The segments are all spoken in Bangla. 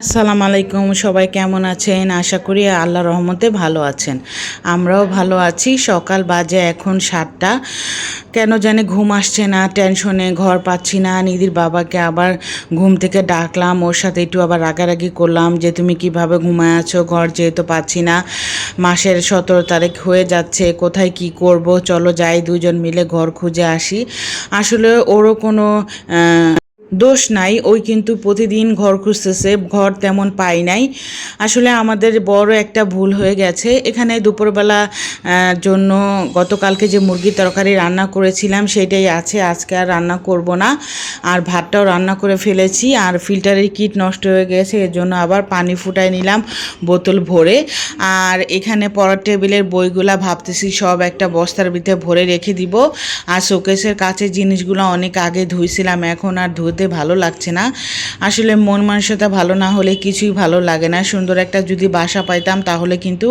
আসসালামু আলাইকুম, সবাই কেমন আছেন? আশা করি আল্লাহ রহমতে ভালো আছেন। আমরাও ভালো আছি। সকাল বাজে এখন সাতটা। কেন জানি ঘুম আসছে না, টেনশনে ঘর পাচ্ছি না। নিদির বাবাকে আবার ঘুম থেকে ডাকলাম। ওর সাথে একটু আবার রাগারাগি করলাম যে, তুমি কীভাবে ঘুমায় আছো? ঘর যেহেতু পাচ্ছি না। মাসের সতেরো তারিখ হয়ে যাচ্ছে। কোথায় কি করব? চলো যাই দুজন মিলে ঘর খুঁজে আসি। আসলে ওরও কোনো দোষ নাই, ওই কিন্তু প্রতিদিন ঘর খুঁজতেছে, ঘর তেমন পাই নাই। আসলে আমাদের বড় একটা ভুল হয়ে গেছে। এখানে দুপুরবেলা জন্য গতকালকে যে মুরগির তরকারি রান্না করেছিলাম সেটাই আছে। আজকে আর রান্না করব না। আর ভাতটাও রান্না করে ফেলেছি। আর ফিল্টারের কিট নষ্ট হয়ে গেছে এর জন্য আবার পানি ফুটাই নিলাম বোতল ভরে। আর এখানে পড়ার টেবিলের বইগুলা ভাবতেছি, সব একটা বস্তার ভিতরে ভরে রেখে দিব। আর শোকেসের কাছে জিনিসগুলো অনেক আগে ধুইছিলাম, এখন আর ধুতে ভালো লাগছে না। আসলে মন মানসিকতা ভালো না হলে কিছুই ভালো লাগে না। সুন্দর একটা যদি বাসা পাইতাম তাহলে কিন্তু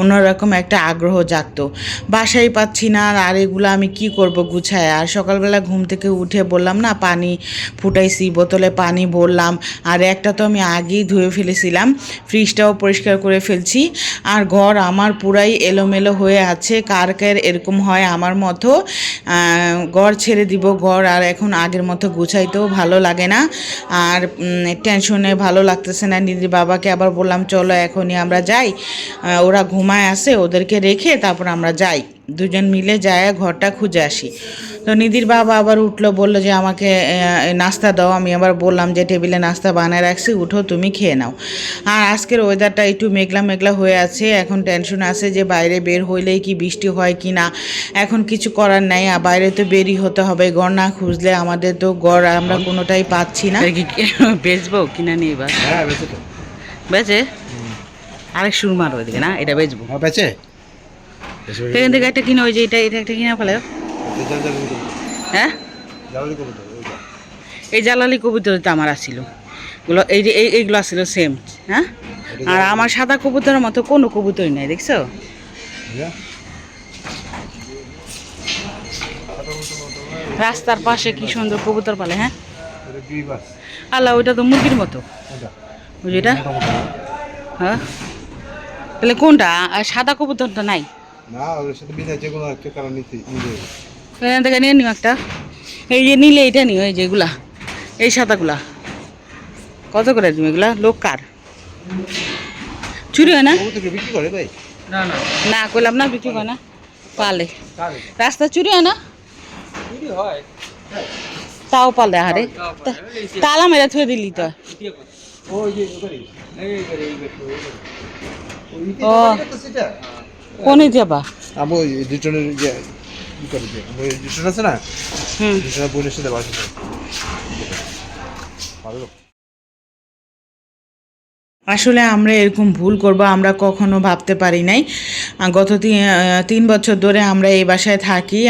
অন্যরকম একটা আগ্রহ জাগতো। বাসাই পাচ্ছি না, আর এগুলো আমি কি করব গুছায়? আর সকালবেলা ঘুম থেকে উঠে বললাম, না, পানি ফুটাইছি, বোতলে পানি ভরলাম। আর একটা তো আমি আগেই ধুয়ে ফেলেছিলাম। ফ্রিজটাও পরিষ্কার করে ফেলছি। আর ঘর আমার পুরাই এলোমেলো হয়ে আছে। কার কার এরকম হয় আমার মতো ঘর ছেড়ে দিব। ঘর আর এখন আগের মতো গুছাইতেও ভালো লাগে না। আর টেনশনে ভালো লাগতেছে না। নিজের বাবাকে আবার বললাম, চলো এখনই আমরা যাই। ওরা ঘুমায় আসে ওদেরকে রেখে তারপর আমরা যাই। দুজন মিলে যায়, ঘরটা খুঁজে আসি। তো নিধির বাবা আবার উঠল বলল যে আমাকে নাস্তা দাও। আমি আবার বললাম যে টেবিলে নাস্তা বানায় রাখছি উঠো তুমি খেয়ে নাও। আর আজকের ওয়েদারটা একটু মেঘলা মেঘলা হয়ে আছে এখন টেনশন আছে যে বাইরে বের হইলেই কি বৃষ্টি হয় কি না। এখন কিছু করার নাই আর বাইরে তো বেরই হতে হবে গড় না খুঁজলে আমাদের তো গড় আমরা কোনোটাই পাচ্ছি না। বেচবো কিনা নিয়ে হ্যাঁ বেঁচে আরেক সুর মারো ওইদিকে না? এটা বেচবো। হ্যাঁ বেঁচে। এখান থেকে একটা কিনে ওই যে এটা এটা একটা কিনা ফেলে। হ্যাঁ? এই জালালি কবুতর তো আমার আসছিলগুলো এই যে এই- এইগুলো আসছিল সেম হ্যাঁ? আর আমার সাদা কবুতরের মতো কোনো কবুতরই নাই দেখছ? রাস্তার পাশে কি সুন্দর কবুতর পালে হ্যাঁ? আল্লাহ ওইটা তো মুরগির মতো। ওই হ্যাঁ? তাহলে কোনটা? আর সাদা কবুতরটা নাই? না ওর সাথে বিদায় যে কোনো একটা কারণ নিতে। এখান থেকে নিয়ে নিও একটা। এই যে নিলে এইটা নিও এই যে এগুলা এই সাদাগুলা। কত করে তুমি এগুলা? লোক কার? চুরি হয় না? না না। না করলাম না বিক্রি করে না। পালে। রাস্তা চুরি হয় না? তাও পালে আরে তালা মেরা থুয়ে দিলি তো। ওই যে ওখানে এই করে এই করে ওই ও। তো সেটা। কোনে যাবা? আছে না বোনের সাথে ভালো আসলে আমরা এরকম ভুল করব, আমরা কখনো ভাবতে পারি নাই। গত তিন বছর ধরে আমরা এই বাসায় থাকি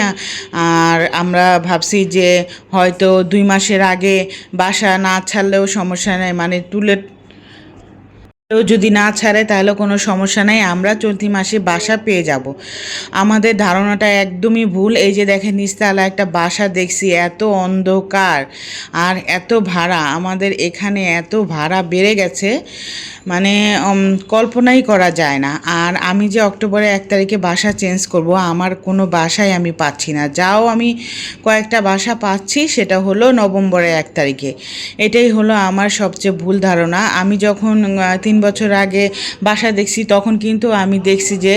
আর আমরা ভাবছি যে হয়তো দুই মাসের আগে বাসা না ছাড়লেও সমস্যা নেই মানে তুলে কেউ যদি না ছাড়ে, তাহলে কোনো সমস্যা নাই। আমরা চলতি মাসে বাসা পেয়ে যাব। আমাদের ধারণাটা একদমই ভুল। এই যে দেখেন নিস্তালা একটা বাসা দেখছি, এত অন্ধকার আর এত ভাড়া। আমাদের এখানে এত ভাড়া বেড়ে গেছে মানে কল্পনাই করা যায় না। আর আমি যে অক্টোবরে এক তারিখে বাসা চেঞ্জ করব, আমার কোনো বাসায় আমি পাচ্ছি না। যাও আমি কয়েকটা বাসা পাচ্ছি, সেটা হলো নভেম্বরের এক তারিখে। এটাই হলো আমার সবচেয়ে ভুল ধারণা। আমি যখন তিন বছর আগে বাসা দেখছি, তখন কিন্তু আমি দেখছি যে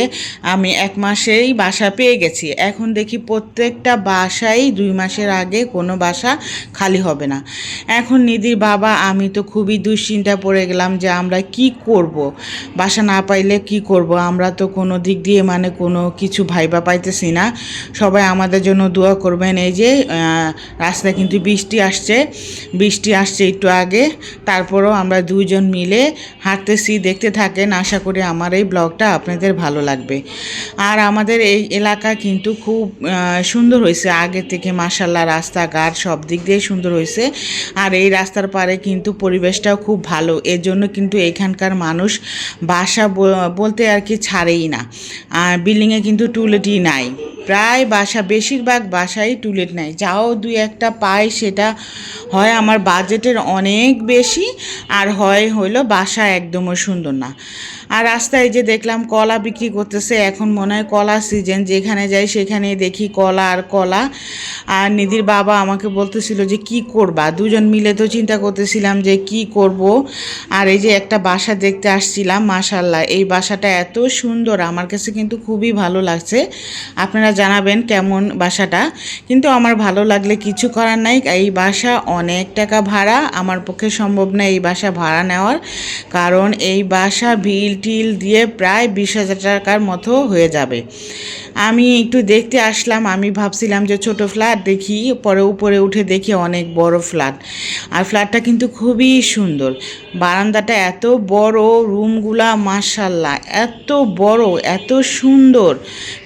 আমি এক মাসেই বাসা পেয়ে গেছি। এখন দেখি প্রত্যেকটা বাসাই দুই মাসের আগে কোনো বাসা খালি হবে না। এখন নিধির বাবা, আমি তো খুবই দুশ্চিন্তা পড়ে গেলাম যে আমরা কি করব? বাসা না পাইলে কি করব? আমরা তো কোনো দিক দিয়ে মানে কোনো কিছু ভাইবা পাইতেছি না। সবাই আমাদের জন্য দোয়া করবেন। এই যে রাস্তায় কিন্তু বৃষ্টি আসছে। বৃষ্টি আসছে একটু আগে, তারপরও আমরা দুইজন মিলে হাঁটতেছি দেখতে থাকেন, আশা করি আমার এই ব্লগটা আপনাদের ভালো লাগবে। আর আমাদের এই এলাকা কিন্তু খুব সুন্দর হয়েছে। আগে থেকে মাসাল্লাহ রাস্তাঘাট সব দিক দিয়ে সুন্দর হয়েছে। আর এই রাস্তার পারে কিন্তু পরিবেশটাও খুব ভালো। এর জন্য কিন্তু এখানকার মানুষ বাসা বলতে আর কি ছাড়েই না। আর বিল্ডিংয়ে কিন্তু টুলেটি নাই। প্রায় বাসা, বেশিরভাগ বাসাই টুলেট নেয় যাও দুই একটা পাই, সেটা হয় আমার বাজেটের অনেক বেশি, আর হয় হলো বাসা একদমও সুন্দর না। আর রাস্তায় যে দেখলাম কলা বিক্রি করতেছে, এখন মনে হয় কলা সিজন যেখানে যাই সেখানে দেখি কলা আর কলা। আর নিধির বাবা আমাকে বলতেছিল যে, কি করবা? দুজন মিলে তো চিন্তা করতেছিলাম যে, কি করব? আর এই যে একটা বাসা দেখতে আসছিলাম মাশাল্লাহ এই বাসাটা এত সুন্দর, আমার কাছে কিন্তু খুবই ভালো লাগছে। আপনারা জানাবেন কেমন বাসাটা, কিন্তু আমার ভালো লাগলে কিছু করার নাই। এই বাসা অনেক টাকা ভাড়া, আমার পক্ষে সম্ভব না এই বাসা ভাড়া নেওয়ার, কারণ এই বাসা বিল টিল দিয়ে প্রায় বিশ হাজার টাকার মতো হয়ে যাবে। আমি একটু দেখতে আসলাম, আমি ভাবছিলাম যে ছোট ফ্ল্যাট দেখি, পরে উপরে উঠে দেখি অনেক বড় ফ্ল্যাট। আর ফ্ল্যাটটা কিন্তু খুবই সুন্দর। বারান্দাটা এত বড়, রুমগুলা মার্শাল্লাহ এত বড়, এত সুন্দর।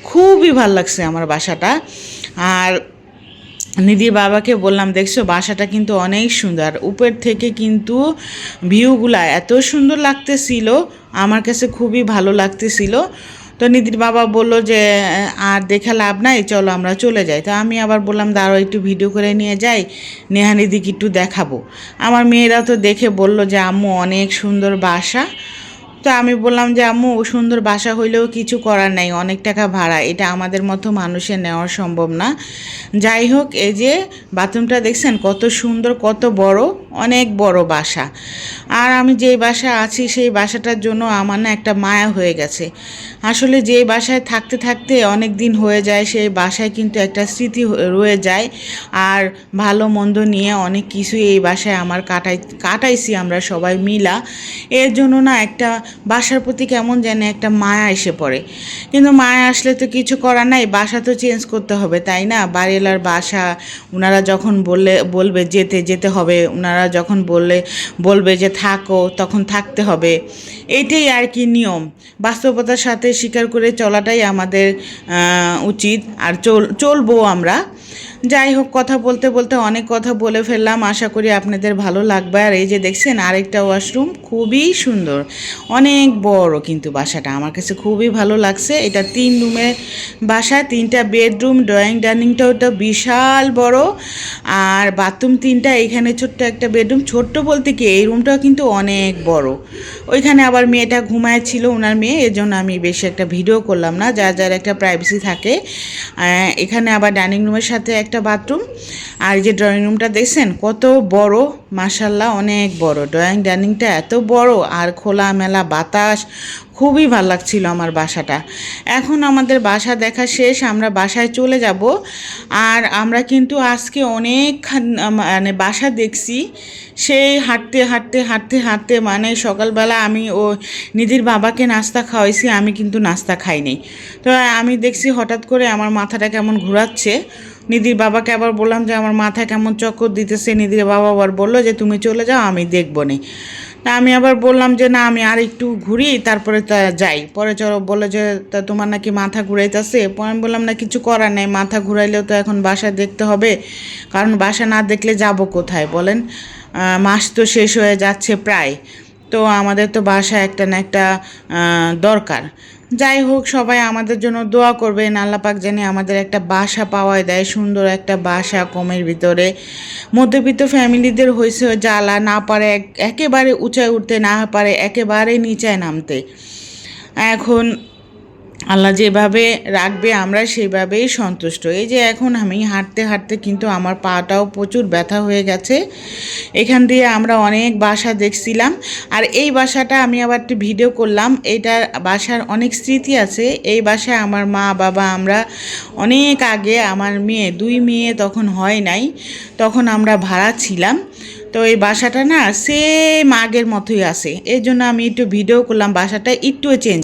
খুবই ভালো লাগছে আমার বাসাটা। আর নিধির বাবাকে বললাম, দেখছ, বাসাটা কিন্তু অনেক সুন্দর। উপর থেকে কিন্তু ভিউগুলা এত সুন্দর লাগতেছিল, আমার কাছে খুবই ভালো লাগতেছিল। তো নিধির বাবা বলল যে, আর দেখা লাভ নাই, চলো আমরা চলে যাই। তো আমি আবার বললাম দাঁড়ো একটু ভিডিও করে নিয়ে যাই, নেহা নিধিকে একটু দেখাবো। আমার মেয়েরা তো দেখে বলল যে, আম্মু, অনেক সুন্দর বাসা। তো আমি বললাম যে, আম্মু, সুন্দর বাসা হইলেও কিছু করার নাই। অনেক টাকা ভাড়া। এটা আমাদের মতো মানুষের নেওয়া সম্ভব না। যাই হোক, এই যে বাথরুমটা দেখছেন, কত সুন্দর, কত বড়, অনেক বড় বাসা। আর আমি যেই বাসা আছি, সেই বাসাটার জন্য আমার না একটা মায়া হয়ে গেছে। আসলে যে বাসায় থাকতে থাকতে অনেক দিন হয়ে যায় সেই বাসায় কিন্তু একটা স্মৃতি রয়ে যায়। আর ভালো মন্দ নিয়ে অনেক কিছুই এই বাসায় আমার কাটাই, কাটাইছি আমরা সবাই মিলা। এর জন্য না একটা বাসার প্রতি কেমন যেন একটা মায়া এসে পড়ে। কিন্তু মায়া আসলে তো কিছু করার নাই, বাসা তো চেঞ্জ করতে হবে, তাই না? বাড়িওয়ালার বাসা ওনারা যখন বললে, বলবে যেতে যেতে হবে ওনারা যখন বললে, বলবে যে থাকো, তখন থাকতে হবে। এইটাই আর কি নিয়ম। বাস্তবতার সাথে স্বীকার করে চলাটাই আমাদের উচিত। আর চল, চলবো আমরা। যাই হোক, কথা বলতে বলতে অনেক কথা বলে ফেললাম। আশা করি আপনাদের ভালো লাগবে। আর এই যে দেখছেন, আরেকটা ওয়াশরুম খুবই সুন্দর। অনেক বড় কিন্তু বাসাটা। আমার কাছে খুবই ভালো লাগছে। এটা তিন রুমের বাসা, তিনটা বেডরুম, ড্রয়িং, ডাইনিংটাও তো বিশাল বড়। আর বাথরুম তিনটা, এখানে ছোট্ট একটা বেডরুম। ছোট্ট বলতে কি, এই রুমটাও কিন্তু অনেক বড়। ওইখানে আবার মেয়েটা ঘুমায় ছিল, ওনার মেয়ে। এর জন্য আমি বেশি একটা ভিডিও করলাম না, যার যার একটা প্রাইভেসি থাকে। এখানে আবার ডাইনিং রুমের সাথে একটা বাথরুম আর যে ড্রয়িং রুমটা দেখছেন, কত বড় মাসাল্লাহ অনেক বড়। ড্রয়িং ডাইনিংটা এত বড়, আর খোলামেলা বাতাস খুবই ভালো লাগছিল আমার বাসাটা। এখন আমাদের বাসা দেখা শেষ, আমরা বাসায় চলে যাব। আর আমরা কিন্তু আজকে অনেক মানে বাসা দেখছি। সেই হাঁটতে হাঁটতে হাঁটতে হাঁটতে মানে সকালবেলা আমি ও নিধির বাবাকে নাস্তা খাওয়াইছি, আমি কিন্তু নাস্তা খাইনি। তো আমি দেখছি হঠাৎ করে আমার মাথাটা কেমন ঘোরাচ্ছে। নিধির বাবাকে আবার বললাম যে, আমার মাথা কেমন চক্কর দিতেছে। নিধির বাবা আবার বলল যে, তুমি চলে যাও, আমি দেখব নি। তা আমি আবার বললাম যে, না, আমি আর একটু ঘুরি, তারপরে তা যাই। পরে চলো বলে যে, তা তোমার নাকি মাথা ঘুরাইতেছে? পরে আমি বললাম, না, কিছু করার নেই, মাথা ঘুরাইলেও তো এখন বাসায় দেখতে হবে। কারণ বাসা না দেখলে যাব কোথায়, বলেন? মাস তো শেষ হয়ে যাচ্ছে প্রায়। তো আমাদের তো বাসা একটা না একটা দরকার। যাই হোক, সবাই আমাদের জন্য দোয়া করবেন। আল্লাপাক জানি আমাদের একটা বাসা পাওয়ায় দেয়, সুন্দর একটা বাসা কমের ভিতরে। মধ্যবিত্ত ফ্যামিলিদের হয়েছে জ্বালা, না পারে এক- একেবারে উঁচায় উঠতে, না পারে একেবারে নিচায় নামতে। এখন আল্লাহ যেভাবে রাখবে, আমরা সেভাবেই সন্তুষ্ট। এই যে এখন আমি হাঁটতে হাঁটতে কিন্তু আমার পাটাও প্রচুর ব্যথা হয়ে গেছে। এখান দিয়ে আমরা অনেক বাসা দেখছিলাম। আর এই বাসাটা আমি আবার একটু ভিডিও করলাম। এইটার বাসার অনেক স্মৃতি আছে। এই বাসায় আমার মা, বাবা, আমরা অনেক আগে আমার মেয়ে, দুই মেয়ে তখন হয় নাই, তখন আমরা ভাড়া ছিলাম। তো এই বাসাটা না সেম আগের মতোই আছে। এই জন্য আমি একটু ভিডিও করলাম। বাসাটা একটু চেঞ্জ